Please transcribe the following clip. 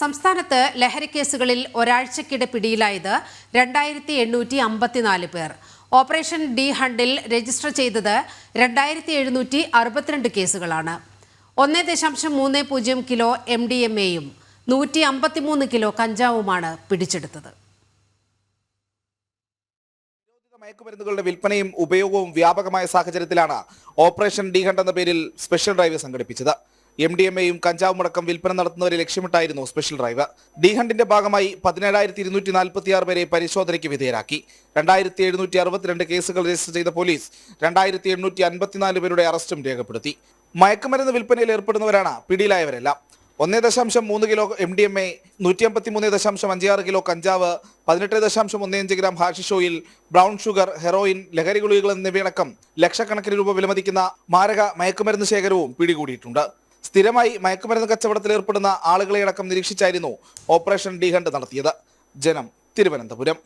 സംസ്ഥാനത്ത് ലഹരിക്കേസുകളിൽ ഒരാഴ്ചക്കിടെ പിടിയിലായത് രണ്ടായിരത്തി എണ്ണൂറ്റി അമ്പത്തിനാല് പേർ. ഓപ്പറേഷൻ ഡി ഹണ്ടിൽ രജിസ്റ്റർ ചെയ്തത് രണ്ടായിരത്തി എഴുന്നൂറ്റി അറുപത്തിരണ്ട് കേസുകളാണ്. ഒന്ന് ദശാംശം മൂന്ന് പൂജ്യം കിലോ എം ഡി എം എയും നൂറ്റി അമ്പത്തിമൂന്ന് കിലോ കഞ്ചാവുമാണ് പിടിച്ചെടുത്തത്. മയക്കുമരുന്നുകളുടെ വിൽപ്പനയും ഉപയോഗവും വ്യാപകമായ സാഹചര്യത്തിലാണ് ഓപ്പറേഷൻ ഡി ഹണ്ട് എന്ന പേരിൽ സ്പെഷ്യൽ ഡ്രൈവ് സംഘടിപ്പിച്ചത്. എം ഡി എം എയും കഞ്ചാവും അടക്കം വിൽപ്പന നടത്തുന്നവരെ ലക്ഷ്യമിട്ടായിരുന്നു സ്പെഷ്യൽ ഡ്രൈവ് ഡി ഹണ്ടിന്റെ ഭാഗമായി പതിനേഴായിരത്തി ഇരുന്നൂറ്റി നാൽപ്പത്തി ആറ് പേരെ പരിശോധനയ്ക്ക് വിധേയരാക്കി. രണ്ടായിരത്തി എഴുന്നൂറ്റി അറുപത്തിരണ്ട് കേസുകൾ രജിസ്റ്റർ ചെയ്ത പോലീസ് രണ്ടായിരത്തി എണ്ണൂറ്റി അൻപത്തിനാല് പേരുടെ അറസ്റ്റും രേഖപ്പെടുത്തി. മയക്കുമരുന്ന് വിൽപ്പനയിൽ ഏർപ്പെടുന്നവരാണ് പിടിയിലായവരെല്ലാം. ഒന്നേ ദശാംശം മൂന്ന് kilo M D M A നൂറ്റി അമ്പത്തി മൂന്ന് ദശാംശം അഞ്ചാറ് കിലോ കഞ്ചാവ് പതിനെട്ട് ദശാംശം ഒന്ന് അഞ്ച് ഗ്രാം ഹാഷിഷോയിൽ ബ്രൗൺ ഷുഗർ ഹെറോയിൻ ലഹരി ഗുളികകൾ എന്നിവയടക്കം ലക്ഷക്കണക്കിന് രൂപ വിലമതിക്കുന്ന മാരക മയക്കുമരുന്ന് ശേഖരവും പിടികൂടിയിട്ടുണ്ട്. സ്ഥിരമായി മയക്കുമരുന്ന് കച്ചവടത്തിൽ ഏർപ്പെടുന്ന ആളുകളെ അടക്കം നിരീക്ഷിച്ചായിരുന്നു ഓപ്പറേഷൻ ഡി ഹണ്ട് നടത്തിയത്. ജനം തിരുവനന്തപുരം.